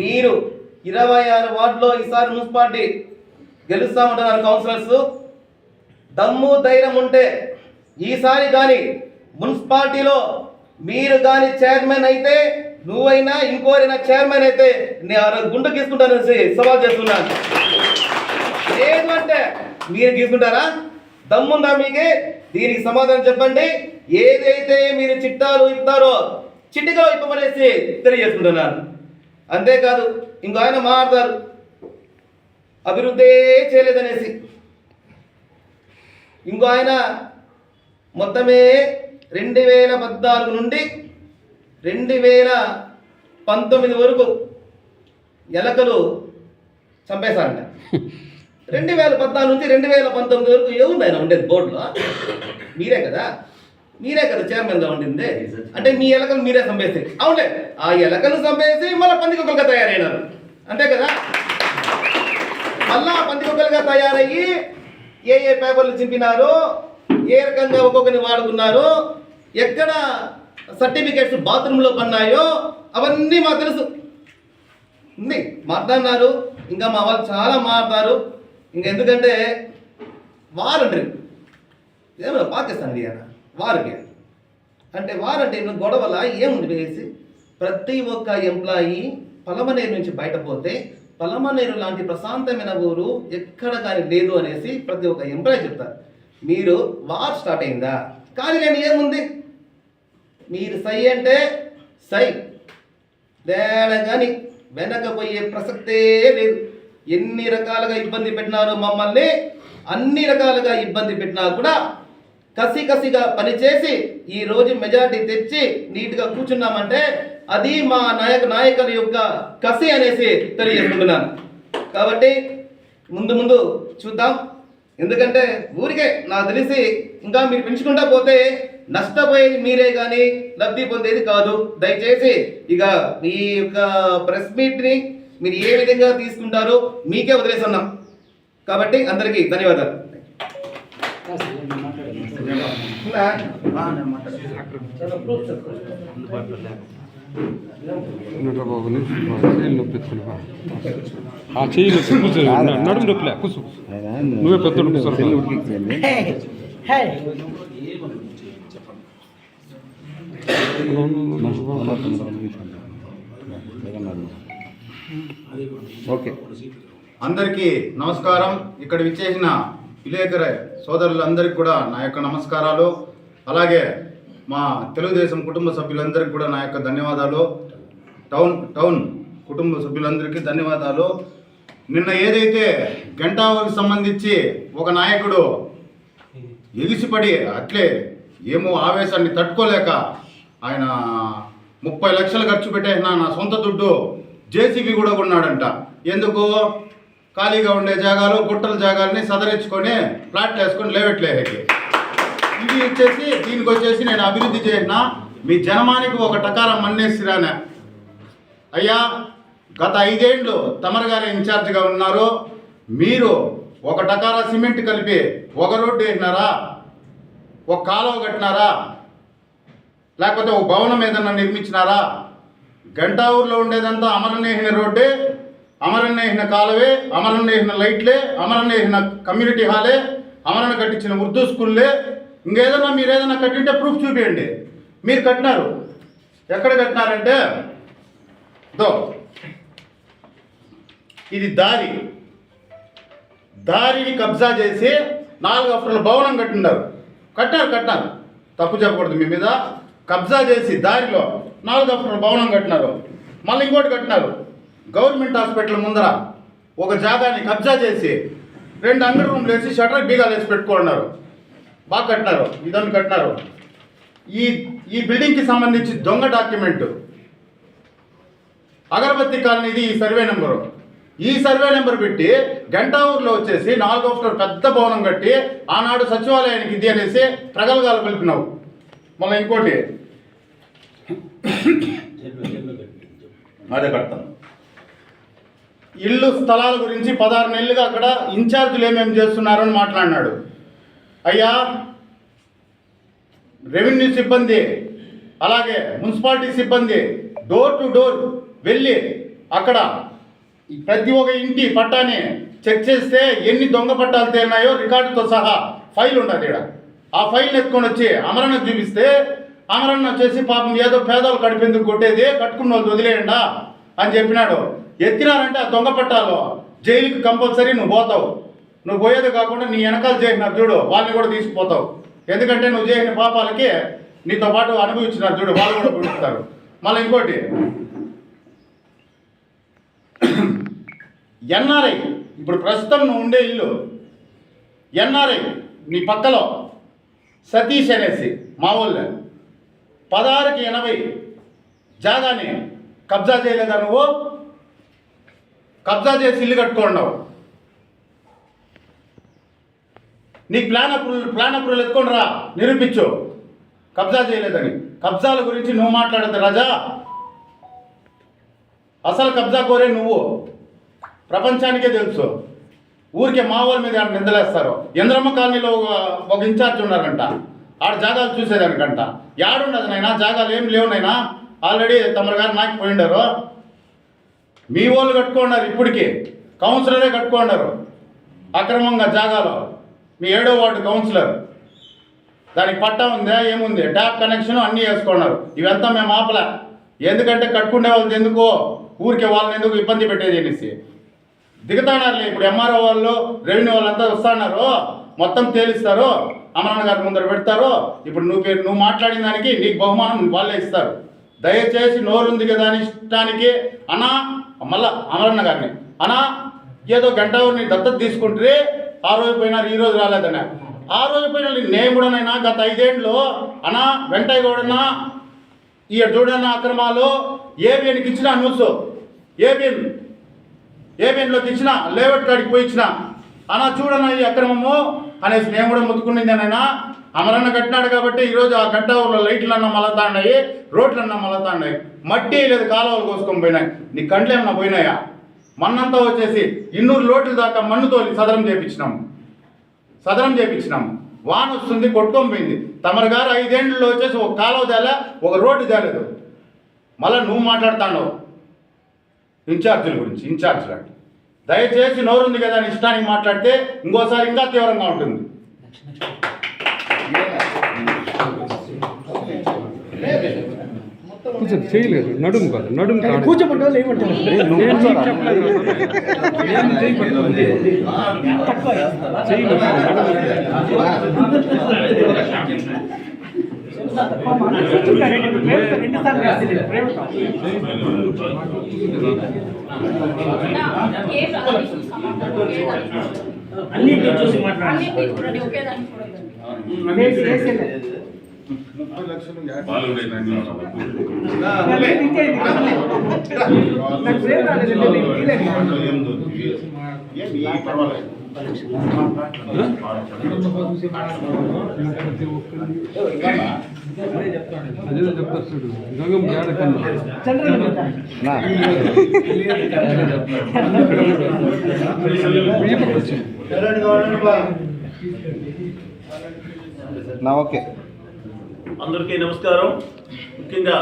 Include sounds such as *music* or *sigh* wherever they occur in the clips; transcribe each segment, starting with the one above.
మీరు ఇరవై ఆరు వార్డులో ఈసారి మున్సిపాలిటీ గెలుస్తామంటున్నారు కౌన్సిలర్స్. దమ్ము ధైర్యం ఉంటే ఈసారి కానీ మున్సిపాలిటీలో మీరు కానీ చైర్మన్ అయితే నువ్వైనా ఇంకోరైనా చైర్మన్ అయితే నేను ఆ రోజు గీసుకుంటానని సవాల్ చేస్తున్నాను లేదు అంటే మీరు గీసుకుంటారా? దమ్ముందా మీకే? దీనికి సమాధానం చెప్పండి. ఏదైతే మీరు చిట్టాలు ఇస్తారో చిట్టిగా ఇప్పమనేసి తెలియజేసుకుంటున్నాను. అంతేకాదు ఇంకో ఆయన మాట్లాడతారు అభివృద్ధి చేయలేదనేసి. ఇంకో ఆయన మొత్తమే రెండు వేల పద్నాలుగు నుండి రెండు వేల పంతొమ్మిది వరకు ఎలకలు చంపేశారంట. *laughs* రెండు వేల పద్నాలుగు నుంచి రెండు వేల పంతొమ్మిది వరకు ఏముంది ఆయన? ఉండేది బోర్డులో? మీరే కదా? మీరే కదా చైర్మన్గా ఉండింది? అంటే మీ ఎలకలు మీరే చంపేస్తే అవునులే ఆ ఎలకలు చంపేసి మళ్ళీ పందికొక్కలుగా తయారైనారు. అంతే కదా? మళ్ళా పందికొక్కలుగా తయారయ్యి ఏ ఏ పేపర్లు చింపినారు ఏ రకంగా ఒక్కొక్కరిని వాడుకున్నారు ఎక్కడ సర్టిఫికేట్స్ బాత్రూంలో పన్నాయో అవన్నీ మాకు తెలుసు. ఉంది. మాట్లాడినారు. ఇంకా మా వాళ్ళు చాలా మాట్లాడతారు. ఇంకా ఎందుకంటే వార్ అంటారు. ఏమన్నా పాకిస్తాన్ వార్ గేమ్ అంటే వార్ అంటే గొడవల ఏముంది వేసి? ప్రతి ఒక్క ఎంప్లాయీ పలమనేరు నుంచి బయటపోతే పలమనేరు లాంటి ప్రశాంతమైన ఊరు ఎక్కడ కానీ లేదు అనేసి ప్రతి ఒక్క ఎంప్లాయీ చెప్తారు. మీరు వార్ స్టార్ట్ అయిందా? కానీ నేను ఏముంది? మీరు సై అంటే సై. తేడగాని కానీ వెనకపోయే ప్రసక్తే లేదు. ఎన్ని రకాలుగా ఇబ్బంది పెట్టినారో మమ్మల్ని అన్ని రకాలుగా ఇబ్బంది పెట్టినా కూడా కసి కసిగా పనిచేసి ఈ రోజు మెజారిటీ తెచ్చి నీట్గా కూర్చున్నామంటే అది మా నాయక నాయకుల యొక్క కసి అనేసి తెలియజేస్తున్నాను కాబట్టి ముందు ముందు చూద్దాం. ఎందుకంటే ఊరికే నాకు తెలిసి ఇంకా మీరు పెంచుకుంటా పోతే నష్టపోయేది మీరే కానీ లబ్ధి పొందేది కాదు. దయచేసి ఇక మీ యొక్క ప్రెస్ మీట్ని మీరు ఏ విధంగా తీసుకుంటారో మీకే వదిలేస్తున్నాం కాబట్టి అందరికీ ధన్యవాదాలు. బాబు నొప్పి ఎత్తుకుని ఆ చెయ్యి నొప్పి కూర్చో నడుము నొప్పిలే కూర్చో నువ్వే పెద్ద సార్ ఓకే. అందరికీ నమస్కారం. ఇక్కడ విచ్చేసిన విలేకరే సోదరులందరికీ కూడా నా యొక్క నమస్కారాలు. అలాగే మా తెలుగుదేశం కుటుంబ సభ్యులందరికీ కూడా నా యొక్క ధన్యవాదాలు. టౌన్ టౌన్ కుటుంబ సభ్యులందరికీ ధన్యవాదాలు. నిన్న ఏదైతే గంటావకి సంబంధించి ఒక నాయకుడు ఎగిసిపడి అట్లే ఏమో ఆవేశాన్ని తట్టుకోలేక ఆయన ముప్పై లక్షలు ఖర్చు పెట్టేసిన నా సొంత దుడ్డు జేసీబీ కూడా కొన్నాడంట. ఎందుకు? ఖాళీగా ఉండే జాగాలు గుట్టల జాగాలని సదరించుకొని ఫ్లాట్ వేసుకొని లేవట్లేకి ఇది వచ్చేసి దీనికి వచ్చేసి నేను అభివృద్ధి చేసిన మీ జనమానికి ఒక టకారం మన్నేసిరానే. అయ్యా గత ఐదేండ్లు తమరు గారు ఇన్ఛార్జ్గా ఉన్నారు. మీరు ఒక టకారా సిమెంట్ కలిపి ఒక రోడ్డు వేసినారా? ఒక కాలువ కట్టినారా? లేకపోతే ఒక భవనం ఏదన్నా నిర్మించినారా? గంటా ఊర్లో ఉండేదంతా అమరనేహిన రోడ్డే అమరనేహిన కాలువే అమరనేహిన లైట్లే అమరనేహిన కమ్యూనిటీ హాలే అమరణ కట్టించిన ఉర్దూ స్కూల్లే. ఇంకేదన్నా మీరు ఏదైనా కట్టింటే ప్రూఫ్ చూపించండి మీరు కట్టినారు. ఎక్కడ కట్టినారంటే దో ఇది దారి. దారిని కబ్జా చేసి నాలుగు అఫ్రల భవనం కట్టినారు కట్టారు కట్టారు తప్పు చెప్పకూడదు మీ మీద. కబ్జా చేసి దారిలో నాలుగు అఫ్రల భవనం కట్టినారు. మళ్ళీ ఇంకోటి కట్టినారు. గవర్నమెంట్ హాస్పిటల్ ముందర ఒక జాగాని కబ్జా చేసి రెండు అండర్ రూమ్లు వేసి షటర్ బీగాలు వేసి పెట్టుకున్నారు. బాగా కట్టినారు. ఇదని కట్టినారు. ఈ ఈ బిల్డింగ్కి సంబంధించి దొంగ డాక్యుమెంట్. అగరబత్తి కాలనీది ఈ సర్వే నెంబరు. ఈ సర్వే నెంబర్ పెట్టి గంటా ఊర్లో వచ్చేసి నాలుగో ఫ్లోర్ పెద్ద భవనం కట్టి ఆనాడు సచివాలయానికి ఇది అనేసి ప్రగల్గాలు కలిపినావు మళ్ళీ ఇంకోటి. అదే కడతాను. ఇల్లు స్థలాల గురించి పదహారు నెలలుగా అక్కడ ఇన్ఛార్జీలు ఏమేమి చేస్తున్నారు అని మాట్లాడినాడు. అయ్యా రెవెన్యూ సిబ్బంది అలాగే మున్సిపాలిటీ సిబ్బంది డోర్ టు డోర్ వెళ్ళి అక్కడ ప్రతి ఒక్క ఇంటి పట్టాన్ని చెక్ చేస్తే ఎన్ని దొంగ పట్టాలు తేలినాయో రికార్డుతో సహా ఫైల్ ఉండదు ఇక్కడ ఆ ఫైల్ ఎత్తుకొని వచ్చి అమరణ చూపిస్తే అమరణ వచ్చేసి పాపం ఏదో పేదలు కడిపేందుకు కొట్టేది కట్టుకున్న వాళ్ళు వదిలేయండా అని చెప్పినాడు. ఎత్తినారంటే ఆ దొంగ పట్టాలో. జైలుకి కంపల్సరీ నువ్వు పోతావు. నువ్వు పోయేది కాకుండా నీ వెనకాల చేసినారు చూడు వాళ్ళని కూడా తీసుకుపోతావు. ఎందుకంటే నువ్వు చేసిన పాపాలకి నీతో పాటు అనుభవించినారు చూడు వాళ్ళు కూడా పుడుస్తారు మళ్ళీ ఇంకోటి. ఎన్ఆర్ఐ ఇప్పుడు ప్రస్తుతం నువ్వు ఉండే ఇల్లు. ఎన్ఆర్ఐ నీ పక్కలో సతీష్ అనేసి మా ఊళ్ళో. పదహారుకి ఎనభై జాగాని కబ్జా చేయలేదా నువ్వు? కబ్జా చేసి ఇల్లు కట్టుకోండావు. నీ ప్లాన్ అప్రూవల్ ప్లాన్ అప్రూవల్ ఎత్తుకొని రా నిరూపించు. కబ్జా చేయలేదని. కబ్జాల గురించి నువ్వు మాట్లాడద్దు రాజా. అసలు కబ్జా కోరే నువ్వు. ప్రపంచానికే తెలుసు. ఊరికే మా వాళ్ళ మీద ఆడ నిందలేస్తారు. ఇంద్రమ్మ కాలనీలో ఒక- ఒక ఇన్ఛార్జ్ ఉన్నారంట. ఆడ జాగాలు చూసేదానికంట. యాడుండదు నైనా జాగాలు ఏం లేవు నైనా. ఆల్రెడీ తమరు గారు నాకు పోయిండారు మీ వాళ్ళు కట్టుకున్నారు ఇప్పటికి. కౌన్సిలరే కట్టుకున్నారు. అక్రమంగా జాగాలో. మీ ఏడో వార్డు కౌన్సిలర్. దానికి పట్టా ఉందా ఏముంది? ట్యాప్ కనెక్షన్ అన్నీ వేసుకున్నారు. ఇవంతా మేము ఆపలే. ఎందుకంటే కట్టుకునే వాళ్ళది ఎందుకు? ఊరికే వాళ్ళని ఎందుకు ఇబ్బంది పెట్టేది అనేసి. దిగుతానారులే ఇప్పుడు ఎంఆర్ఓ వాళ్ళు రెవెన్యూ వాళ్ళంతా వస్తున్నారు. మొత్తం తేలిస్తారు. అమరన్న గారి ముందర పెడతారు. ఇప్పుడు నువ్వు పేరు నువ్వు మాట్లాడిన దానికి నీకు బహుమానం వాళ్ళే ఇస్తారు. దయచేసి నోరుంది కదా అని ఇష్టానికి అన్నా మళ్ళా అమరన్న గారిని. అన్నా ఏదో గంట నీ దత్తత తీసుకుంటే ఆ రోజు పోయినారు ఈ రోజు రాలేదన్న ఆ రోజు పోయిన నేను కూడానైనా గత ఐదేండ్లో అన్నా వెంటయ్య గౌడన్నా ఈ చూడన్న అక్రమాలు ఏబిఎన్కి ఇచ్చిన న్యూస్. ఏబిఎన్ ఏబిఎన్లోకి ఇచ్చిన లేఅవుట్ కాడికి పోయి ఇచ్చిన. అన్నా చూడన్న ఈ అక్రమము అనేసి నేను కూడా ముత్తుకునిందేనైనా అమరన్న కట్టినాడు కాబట్టి ఈరోజు ఆ గంట ఊర్లో లైట్లు అన్న మలతాండాయి రోడ్లు అన్న మలతాండాయి. మట్టి లేదు కాలువలు కోసుకొని పోయినాయి. నీ కండ్లు ఏమన్నా పోయినాయా? మన్నంతా వచ్చేసి ఇన్నూరు లోట్ల దాకా మన్నుతో సదరం చేపించినాము సదరం చేపించినాం. వాన వస్తుంది కొట్టుకొని పోయింది. తమరు గారు ఐదేండ్లలో వచ్చేసి ఒక కాలువ తేలే ఒక రోడ్డు తేలేదు. మళ్ళీ నువ్వు మాట్లాడుతాండవు. ఇన్ఛార్జీల గురించి ఇన్ఛార్జీలు. అంటే దయచేసి నోరుంది కదా అని ఇష్టానికి మాట్లాడితే ఇంకోసారి ఇంకా తీవ్రంగా ఉంటుంది. కూర్చో చేయలేదు. నడుము కాదు నడుము కాదు. కూర్చోమంటారు లేమంటారు నేను నీకు చెప్పలేదు. నేను చేయి పట్టుకోను. చేయి పట్టుకోను. అన్ని చూసి మాట్లాడాలి చూడు గంగం జాడ కన్నా నా ఓకే. అందరికీ నమస్కారం. ముఖ్యంగా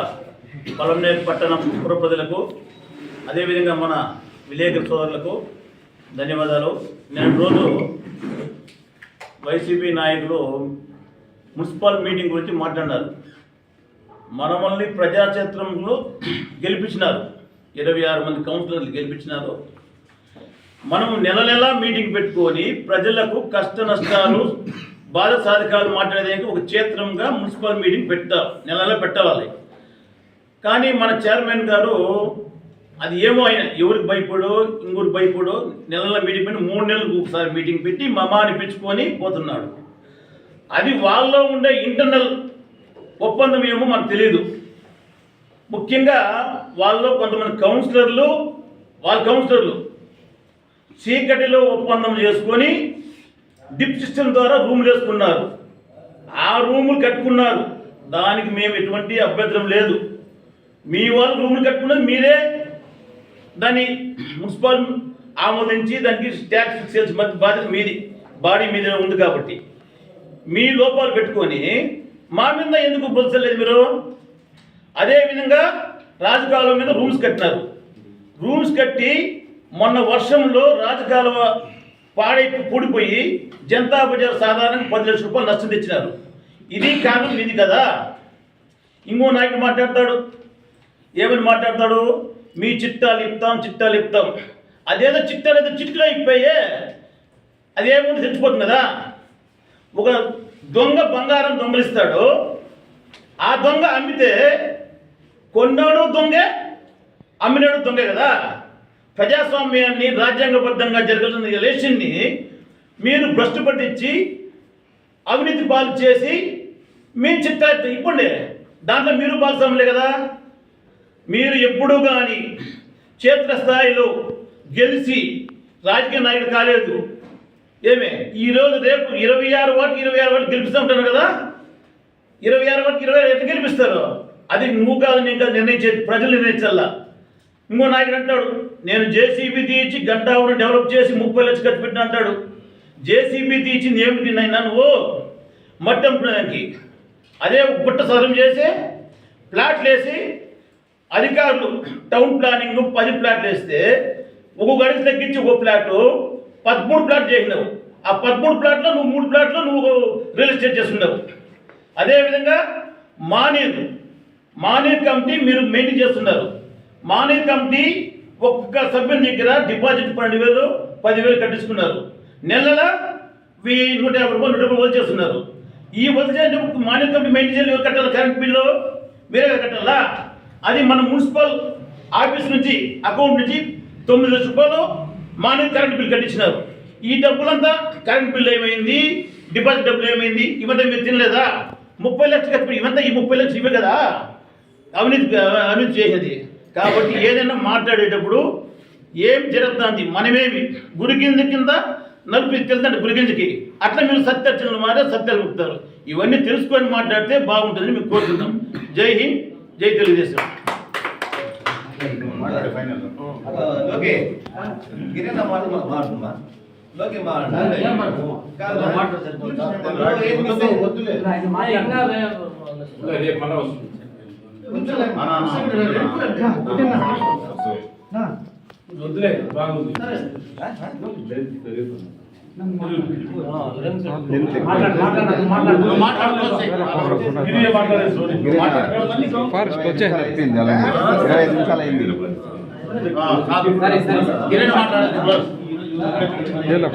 పొలంనేరు పట్టణం పుర ప్రజలకు అదేవిధంగా మన విలేకరు సోదరులకు ధన్యవాదాలు. నేను రోజు వైసీపీ నాయకులు మున్సిపల్ మీటింగ్ గురించి మాట్లాడినారు. మనమల్ని ప్రజాక్షేత్రంలో గెలిపించినారు. ఇరవై ఆరు మంది కౌన్సిలర్లు గెలిపించినారు. మనం నెల నెలా మీటింగ్ పెట్టుకొని ప్రజలకు కష్ట నష్టాలు బాధ సాధకాలు మాట్లాడేదానికి ఒక క్షేత్రంగా మున్సిపల్ మీటింగ్ పెట్టారు నెలలో పెట్టాలి. కానీ మన చైర్మన్ గారు అది ఏమో ఆయన ఎవరికి భయపడో ఇంకొకరికి భయపడో నెల నెల మీటింగ్ పెట్టి మూడు నెలలకు ఒకసారి మీటింగ్ పెట్టి మమా అనిపించుకొని పోతున్నాడు. అది వాళ్ళలో ఉండే ఇంటర్నల్ ఒప్పందం ఏమో మనకు తెలియదు ముఖ్యంగా వాళ్ళలో కొంతమంది కౌన్సిలర్లు వాళ్ళ కౌన్సిలర్లు చీకటిలో ఒప్పందం చేసుకొని డిప్ సిస్టమ్ ద్వారా రూములు వేసుకున్నారు. ఆ రూములు కట్టుకున్నారు. దానికి మేము ఎటువంటి అభ్యంతరం లేదు. మీ వాళ్ళు రూములు కట్టుకున్నది మీరే. దాన్ని మున్సిపల్ ఆమోదించి దానికి ట్యాక్స్ ఫిక్స్ చేసిన బాధ్యత మీది. బాడీ మీద ఉంది కాబట్టి. మీ లోపాలు పెట్టుకొని మా మీద ఎందుకు బొలసలేదు మీరు? అదేవిధంగా రాజకాలం మీద రూమ్స్ కట్టినారు. రూమ్స్ కట్టి మొన్న వర్షంలో రాజకాలువ పాడై పూడిపోయి జనతా బజార్ సాధారణంగా పది లక్షల రూపాయలు నష్టం తెచ్చినారు. ఇది కారణం ఇది కదా. ఇంకో నాయకుడు మాట్లాడతాడు. ఏమని మాట్లాడతాడు? మీ చిట్టాలు ఇప్తాం చిట్టాలు ఇప్తాం. అదేదో చిట్టాలు ఏదో చిట్టులో ఇప్పాయే అదేముంది తెచ్చిపోతుంది కదా. ఒక దొంగ బంగారం దొంగలిస్తాడు. ఆ దొంగ అమ్మితే కొన్నాడు దొంగే అమ్మినాడు దొంగే కదా. ప్రజాస్వామ్యాన్ని రాజ్యాంగబద్ధంగా జరుగుతున్న ఎలక్షన్ని మీరు భ్రష్టు పట్టించి అవినీతి పాలు చేసి మేము చిత్తాయి ఇవ్వండి. దాంట్లో మీరు భాగస్వాములే కదా. మీరు ఎప్పుడూ కానీ క్షేత్రస్థాయిలో గెలిచి రాజకీయ నాయకుడు కాలేదు. ఏమే? ఈరోజు రేపు ఇరవై ఆరు వాటికి ఇరవై ఆరు వాటికి గెలిపిస్తూ ఉంటాను కదా. ఇరవై ఆరు వాటికి ఇరవై ఆరు ఎట్లా గెలిపిస్తారు. అది నువ్వు కాదు నేను కాదు నిర్ణయించేది ప్రజలు నిర్ణయించాలా? ఇంకో నాయకుడు అంటాడు నేను జేసీబీ తీర్చి గంట డెవలప్ చేసి ముప్పై లక్షలు ఖర్చు పెట్టిన అంటాడు. జేసీబీ తీర్చింది ఏమిటి నాయనా నువ్వు మట్టి అమ్ముకోవడానికి అదే గుట్ట సదరం చేసి ప్లాట్లు వేసి అధికారులు టౌన్ ప్లానింగ్ పది ప్లాట్లు వేస్తే ఒక్కొక్క అడిగి తగ్గించి ఒక ప్లాట్ పదమూడు ప్లాట్ చేసినావు. ఆ పదమూడు ప్లాట్లో నువ్వు మూడు ప్లాట్లో నువ్వు రియల్ ఎస్టేట్ చేస్తున్నావు అదేవిధంగా మానేరు. మానేర్ కమిటీ మీరు మెయింటైన్ చేస్తున్నారు. మానేర్ కమిటీ ఒక్కొక్క సభ్యుని దగ్గర డిపాజిట్ పన్నెండు వేలు పదివేలు కట్టించుకున్నారు. నెలల వీ నూట యాభై రూపాయలు నూట రూపాయలు చేస్తున్నారు. ఈ వదిలే మానేర్ కమిటీ మెయింటైన్ చేయాలి కట్టాలి కరెంట్ బిల్లు వేరే కట్టాలా? అది మన మున్సిపల్ ఆఫీస్ నుంచి అకౌంట్ నుంచి తొమ్మిది లక్షల రూపాయలు మానేర్ కరెంట్ బిల్ కట్టించినారు. ఈ డబ్బులంతా కరెంట్ బిల్ ఏమైంది? డిపాజిట్ డబ్బులు ఏమైంది? ఇవంతా మీరు తినలేదా? ముప్పై లక్షలు కట్టి ఇవంతా ఈ ముప్పై లక్షలు ఇవే కదా? అవినీతి అవినీతి చేసేది. కాబట్టి ఏదైనా మాట్లాడేటప్పుడు ఏం జరుగుతుంది? మనమేమి? గురికింద కింద నలుపు తెలుదండి గురికిందకి అట్లా మీరు సత్యర్చనలు మారే సత్యాలు చెప్తారు ఇవన్నీ తెలుసుకొని మాట్లాడితే బాగుంటుందని మేము కోరుతున్నాం జై హింద్ జై తెలుగుదేశం. మాట్లాడే ఫైనల్. ఓకే గిరిజన మాట మనం మాట్లాడుతున్నా ఫారెస్ట్ వచ్చే అలా ఇరవై నిమిషాలు అయింది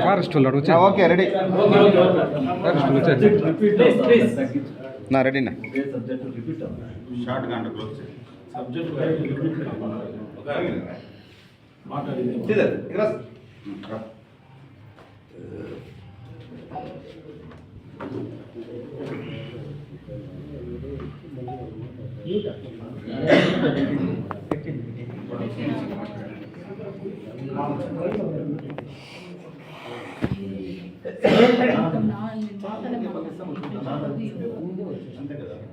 ఫారెస్ట్ వచ్చా ఓకే రెడీ ఫారెస్ట్ వచ్చా నా రెడీనా షార్ట్ గంట క్లోజ్ శ్రీధర్, ఇక్కడ రా.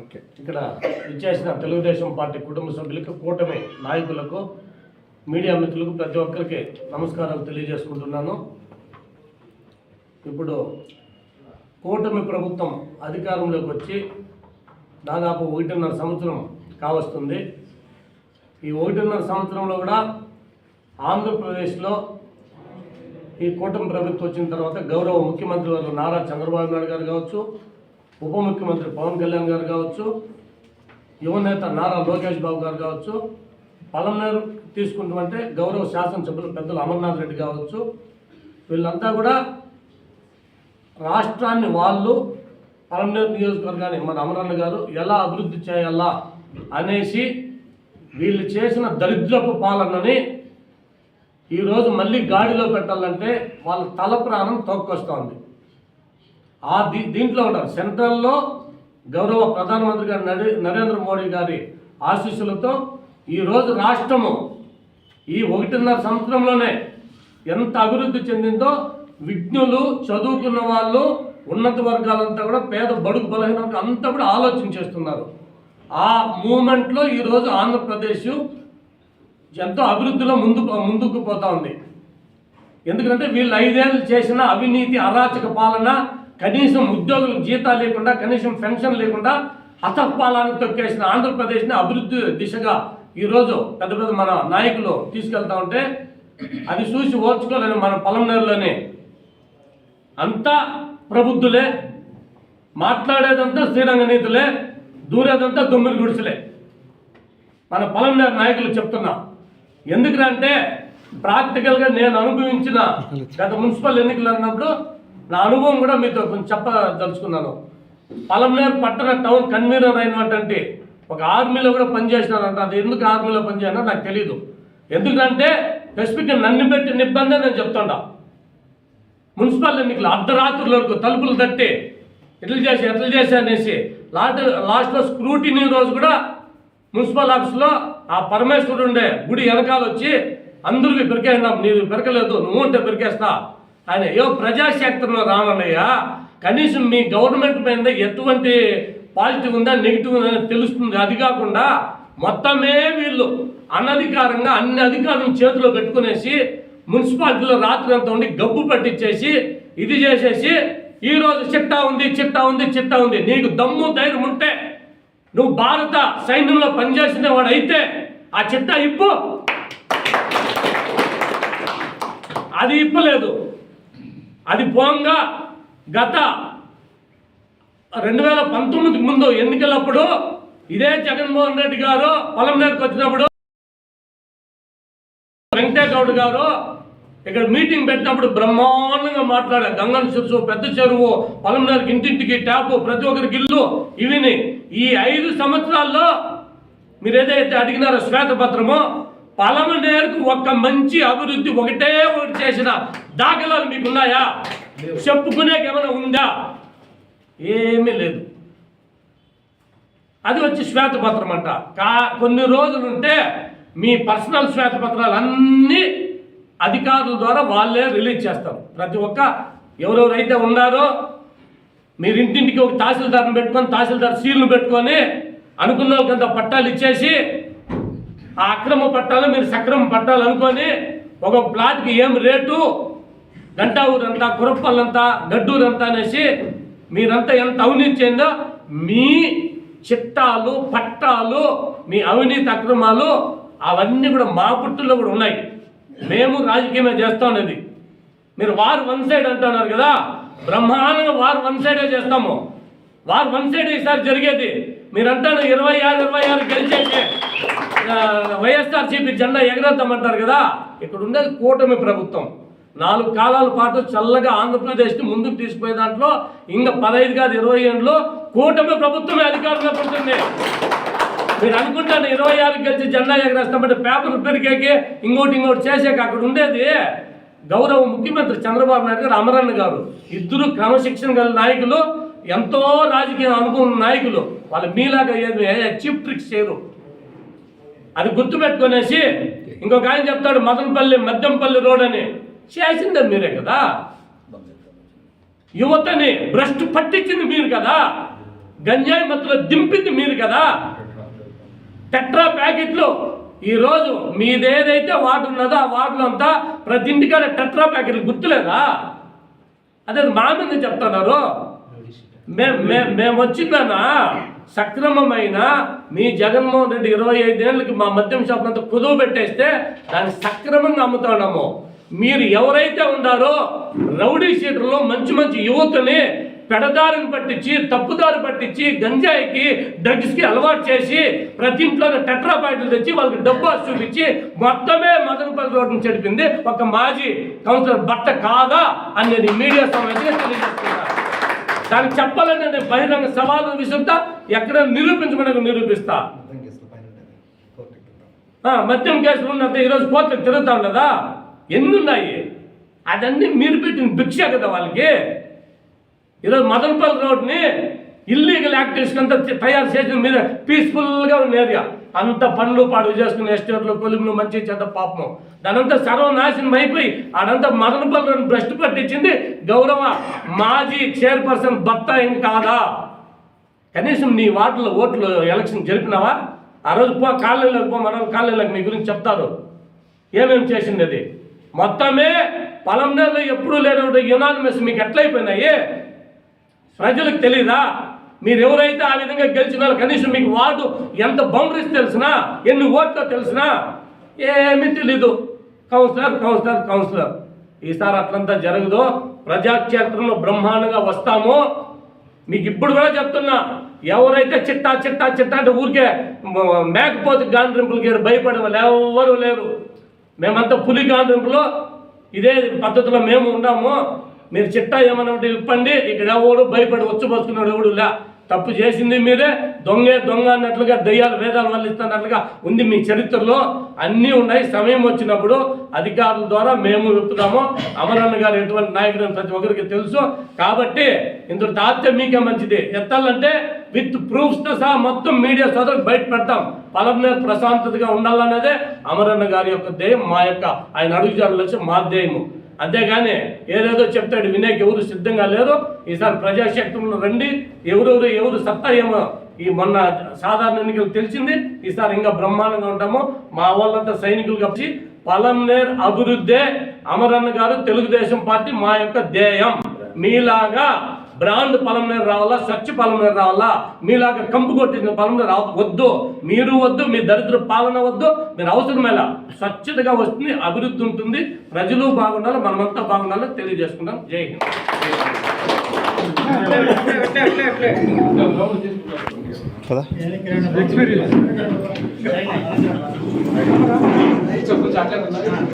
ఓకే. ఇక్కడ ఇచ్చేసిన తెలుగుదేశం పార్టీ కుటుంబ సభ్యులకు కూటమి నాయకులకు మీడియా మిత్రులకు ప్రతి ఒక్కరికి నమస్కారాలు తెలియజేసుకుంటున్నాను. ఇప్పుడు కూటమి ప్రభుత్వం అధికారంలోకి వచ్చి దాదాపు ఒకటిన్నర సంవత్సరం కావస్తుంది. ఈ ఒకటిన్నర సంవత్సరంలో కూడా ఆంధ్రప్రదేశ్లో ఈ కూటమి ప్రభుత్వం వచ్చిన తర్వాత గౌరవ ముఖ్యమంత్రి వారు నారా చంద్రబాబు నాయుడు గారు కావచ్చు ఉప ముఖ్యమంత్రి పవన్ కళ్యాణ్ గారు కావచ్చు యువనేత నారా లోకేష్ బాబు గారు కావచ్చు పలమనేరు తీసుకుంటామంటే గౌరవ శాసనసభ్యులు పెద్దలు అమర్నాథ్ రెడ్డి కావచ్చు వీళ్ళంతా కూడా రాష్ట్రాన్ని వాళ్ళు పలమనేరు నియోజకవర్గాన్ని మన అమరన్న గారు ఎలా అభివృద్ధి చేయాలా అనేసి వీళ్ళు చేసిన దరిద్రపు పాలనని ఈరోజు మళ్ళీ గాడిలో పెట్టాలంటే వాళ్ళ తల ప్రాణం తోక్కొస్తోంది. ఆ దీ దీంట్లో ఉంటారు. సెంట్రల్లో గౌరవ ప్రధానమంత్రి గారి నరే నరేంద్ర మోడీ గారి ఆశీస్సులతో ఈరోజు రాష్ట్రము ఈ ఒకటిన్నర సంవత్సరంలోనే ఎంత అభివృద్ధి చెందిందో విజ్ఞులు చదువుకున్న వాళ్ళు ఉన్నత వర్గాలంతా కూడా పేద బడుగు బలహీన అంతా కూడా ఆలోచన చేస్తున్నారు. ఆ మూమెంట్లో ఈరోజు ఆంధ్రప్రదేశ్ ఎంతో అభివృద్ధిలో ముందు ముందుకు పోతా ఉంది. ఎందుకంటే వీళ్ళు ఐదేళ్ళు చేసిన అవినీతి అరాచక పాలన కనీసం ఉద్యోగులకు జీతాలు లేకుండా కనీసం పెన్షన్ లేకుండా హతపాలను తొక్కేసిన ఆంధ్రప్రదేశ్ని అభివృద్ధి దిశగా ఈరోజు పెద్ద పెద్ద మన నాయకులు తీసుకెళ్తా ఉంటే అది చూసి ఓర్చుకోలేని మన పొలంనేరులోనే అంతా ప్రబుద్ధులే మాట్లాడేదంతా శ్రీరంగ నీతులే దూరేదంతా దొమ్మిది గుడిసలే. మన పొలంనేరు నాయకులు చెప్తున్నా ఎందుకంటే ప్రాక్టికల్గా నేను అనుభవించిన గత మున్సిపల్ ఎన్నికలు అన్నప్పుడు నా అనుభవం కూడా మీతో కొంచెం చెప్పదలుచుకున్నాను. పలంనేరు పట్టణ టౌన్ కన్వీనర్ అయినటువంటి ఒక ఆర్మీలో కూడా పనిచేసినానంట అది ఎందుకు ఆర్మీలో పనిచేయనో నాకు తెలియదు ఎందుకంటే స్పెసిఫిక్గా నన్ను పెట్టి నిబ్బంది నేను చెప్తుండా. మున్సిపల్ ఎన్నికలు అర్ధరాత్రుల వరకు తలుపులు తట్టి ఎట్లా చేసి ఎట్లా చేసి అనేసి లాస్ట్ లాస్ట్లో స్క్రూటినీ రోజు కూడా మున్సిపల్ ఆఫీస్లో ఆ పరమేశ్వరుడు ఉండే గుడి వెనకాల వచ్చి అందరికి పెరికేసినాం నీవు పెరకలేదు నువ్వు ఉంటే పెరికేస్తా. ఆయన ఏ ప్రజాక్షేత్రంలో రావాలయ్యా? కనీసం మీ గవర్నమెంట్ మీద ఎటువంటి పాజిటివ్ ఉందా నెగిటివ్ ఉందా అని తెలుస్తుంది. అది కాకుండా మొత్తమే వీళ్ళు అనధికారంగా అన్ని అధికారులను చేతిలో పెట్టుకునేసి మున్సిపాలిటీలో రాత్రి అంతా ఉండి గబ్బు పట్టించేసి ఇది చేసేసి ఈ రోజు చిట్టా ఉంది చిట్టా ఉంది చిట్టా ఉంది. నీకు దమ్ము ధైర్యం ఉంటే నువ్వు భారత సైన్యంలో పనిచేసిన వాడు అయితే ఆ చిట్టా ఇప్పు. అది ఇప్పలేదు. అది పోంగా గత రెండు వేల పంతొమ్మిదికి ముందు ఎన్నికలప్పుడు ఇదే జగన్మోహన్ రెడ్డి గారు పొలం నేరకు వచ్చినప్పుడు వెంకటేగౌడ్ గారు ఇక్కడ మీటింగ్ పెట్టినప్పుడు బ్రహ్మాండంగా మాట్లాడారు. గంగన చెరువు పెద్ద చెరువు పొలం ఇంటింటికి ట్యాపు ప్రతి ఒక్కరికి ఇల్లు ఇవిని. ఈ ఐదు సంవత్సరాల్లో మీరు ఏదైతే అడిగినారో శ్వేతపత్రమో పలమనేరుకు ఒక్క మంచి అభివృద్ధి ఒకటే ఒకటి చేసిన దాఖలాలు మీకు ఉన్నాయా చెప్పుకునేకి ఏమైనా ఉందా? ఏమీ లేదు. అది వచ్చి శ్వేతపత్రం అంట. కా కొన్ని రోజులు ఉంటే మీ పర్సనల్ శ్వేతపత్రాలు అన్నీ అధికారుల ద్వారా వాళ్ళే రిలీజ్ చేస్తారు. ప్రతి ఒక్క ఎవరెవరైతే ఉన్నారో మీరు ఇంటింటికి ఒక తహసీల్దార్ని పెట్టుకొని తహసీల్దార్ సీల్ను పెట్టుకొని అనుకున్న వాళ్ళకంత పట్టాలు ఇచ్చేసి ఆ అక్రమ పట్టాలు మీరు సక్రమ పట్టాలు అనుకొని ఒక ప్లాట్కి ఏం రేటు? గంటా ఊరంతా కురప్పలంతా గడ్డూరంతా అనేసి మీరంతా ఎంత అవినీతి చెందో మీ చిట్టాలు పట్టాలు మీ అవినీతి అక్రమాలు అవన్నీ కూడా మా పుట్టుల్లో కూడా ఉన్నాయి. మేము రాజకీయమే చేస్తా ఉన్నది మీరు వారు వన్ సైడ్ అంటున్నారు కదా బ్రహ్మాండంగా వారు వన్ సైడే చేస్తాము. వారు వన్ సైడ్ ఈసారి జరిగేది మీరు అంటారు ఇరవై ఆరు ఇరవై ఆరు గెలిచేసి ఆ, వైఎస్ఆర్సీపీ జెండా ఎగరేద్దామంటారు కదా? ఇక్కడ ఉండేది కూటమి ప్రభుత్వం. నాలుగు కాలాల పాటు చల్లగా ఆంధ్రప్రదేశ్ని ముందుకు తీసుకుపోయే దాంట్లో ఇంకా పదహైదు కాదు ఇరవై ఏళ్ళు కూటమి ప్రభుత్వమే అధికారంలో పడుతుంది. మీరు అనుకుంటాను ఇరవై ఆరు గెలిచి జెండా ఎగరేస్తామంటే పేపర్ పెరిగేకి ఇంకోటి ఇంకోటి చేసాక అక్కడ ఉండేది గౌరవ ముఖ్యమంత్రి చంద్రబాబు నాయుడు గారు అమరన్న గారు. ఇద్దరు క్రమశిక్షణ గల నాయకులు ఎంతో రాజకీయ అనుకున్న నాయకులు వాళ్ళు మీలాగా ఏది చీప్ ట్రిక్స్ చేయరు. అది గుర్తుపెట్టుకునేసి ఇంకొక ఆయన చెప్తాడు మదనపల్లి మద్దంపల్లి రోడ్ అని. చేసిందే మీరే కదా. యువతని భ్రష్టు పట్టించింది మీరు కదా. గంజాయి మత్తులో దింపింది మీరు కదా. టెట్రా ప్యాకెట్లు ఈరోజు మీదేదైతే వాటర్ ఉన్నదో ఆ వాటర్ అంతా ప్రతి ఇంటికాడ టెట్రా ప్యాకెట్లు గుర్తులేదా? అదే మా మీద చెప్తున్నారు. మేము మేము సక్రమమైన మీ జగన్మోహన్ రెడ్డి ఇరవై ఐదేళ్ళకి మా మద్యం షాప్ అంతా పెట్టేస్తే దాన్ని సక్రమంగా అమ్ముతున్నాము మీరు ఎవరైతే ఉన్నారో రౌడీ షీటర్లో మంచి మంచి యువతని పెడదారిని పట్టించి తప్పుదారి పట్టించి గంజాయికి డ్రగ్స్కి అలవాటు చేసి ప్రతి ఇంట్లోనే టెట్రా ప్యాకెట్లు తెచ్చి వాళ్ళకి డబ్బు చూపించి మొత్తమే మదనపల్లి రోడ్డును చెడిపింది ఒక మాజీ కౌన్సిలర్ బట్ట కాదా అనేది మీడియా సమావేశంగా తెలియజేస్తున్నాను దానికి చెప్పాలని నేను బహిరంగ సవాలు విసురుతా ఎక్కడ నిరూపించమని నిరూపిస్తా. మద్యం కేసులు ఉన్నంత ఈరోజు కోర్టుకు తిరుగుతా ఉండదా ఎన్ని ఉన్నాయి అదన్నీ మీరు పెట్టిన భిక్ష కదా వాళ్ళకి. ఈరోజు మదనపల్లి రోడ్ని ఇల్లీగల్ యాక్టివిస్ట్ అంతా తయారు చేసిన మీద పీస్ఫుల్గా ఉన్న ఏరియా అంత పనులు పాడు చేసుకుని ఎస్టేట్లు కొలుములు మంచి చెడ్డ పాపము. దానంతా సర్వనాశనం అయిపోయి ఆడంతా మరణ పనులను భ్రష్టు పట్టించింది గౌరవ మాజీ చైర్పర్సన్ భర్త ఏం కాదా? కనీసం నీ వార్డులో ఓట్లు ఎలక్షన్ జరిపినావా? ఆ రోజు పో కాలేజీలోకి పో మన కాలేజీలోకి మీ గురించి చెప్తారు. ఏమేమి చేసింది అది? మొత్తమే పొలంనేరులో ఎప్పుడూ లేనటువంటి యునానిమస్ మీకు ఎట్లయిపోయినాయి? ప్రజలకు తెలీదా? మీరు ఎవరైతే ఆ విధంగా గెలిచినారో కనీసం మీకు వార్డు ఎంత బౌండరీస్ తెలిసినా ఎన్ని ఓట్లో తెలిసినా ఏమీ తెలీదు. Councillor councillor councillor. ఈసారి అట్లంతా జరగదు. ప్రజాక్షేత్రంలో బ్రహ్మాండంగా వస్తాము. మీకు ఇప్పుడు కూడా చెప్తున్నా ఎవరైతే చిట్టా చిట్టా చిట్టా అంటే ఊరికే మ- మేకపోతే గాండ్రింపులకి భయపడే వాళ్ళు ఎవరు లేరు. మేమంతా పులి గాండ్రింపులో ఇదే పద్ధతిలో మేము ఉన్నాము. మీరు చిట్టా ఏమైనా ఉంటే ఇప్పండి. ఇక్కడ ఎవడు భయపడి వచ్చి పోసుకున్నాడు ఎవడు లే. తప్పు చేసింది మీరే దొంగే దొంగ అన్నట్లుగా దయ్యాలు వేదాలు వల్లిస్తున్నట్లుగా ఉంది మీ చరిత్రలో. అన్నీ ఉన్నాయి సమయం వచ్చినప్పుడు అధికారుల ద్వారా మేము విప్పుతాము అమరన్న గారు ఎటువంటి నాయకుడు అని ప్రతి ఒక్కరికి తెలుసు. కాబట్టి ఇంత తాత్య మీకే మంచిది. ఎత్తాలంటే విత్ ప్రూఫ్స్తో సహా మొత్తం మీడియా సోదరులు బయట పెడతాం. పలమనే ప్రశాంతతగా ఉండాలన్నదే అమరన్న గారి యొక్క ధ్యేయం మా యొక్క ఆయన అడుగుజాడల లక్ష్యం మా ధ్యేయము. అంతేగాని ఏదేదో చెప్తాడు వినేకి ఎవరు సిద్ధంగా లేరు ఈసారి ప్రజాశక్తులను రండి ఎవరెవరు ఎవరు సత్తా ఏమో ఈ మొన్న సాధారణ ఎన్నికలు తెలిసింది ఈసారి ఇంకా బ్రహ్మాండంగా ఉంటాము. మా వాళ్ళంతా సైనికులు కలిసి పలంనేర్ అభివృద్ధే అమరన్న గారు తెలుగుదేశం పార్టీ మా యొక్క ధ్యేయం. మీలాగా బ్రాండ్ పలంనేరు రావాలా స్వచ్ఛ పలంనేరు రావాలా? మీలాగా కంపు కొట్టిన పలంనేరు రావ వద్దు. మీరు వద్దు మీ దరిద్ర పాలన వద్దు. మీరు అవసరమేలా స్వచ్ఛతగా వస్తుంది అభివృద్ధి ఉంటుంది. ప్రజలు బాగుండాలి మనమంతా బాగుండాలి తెలియజేసుకుంటాం జై హింద్. ఎక్స్పీరియన్స్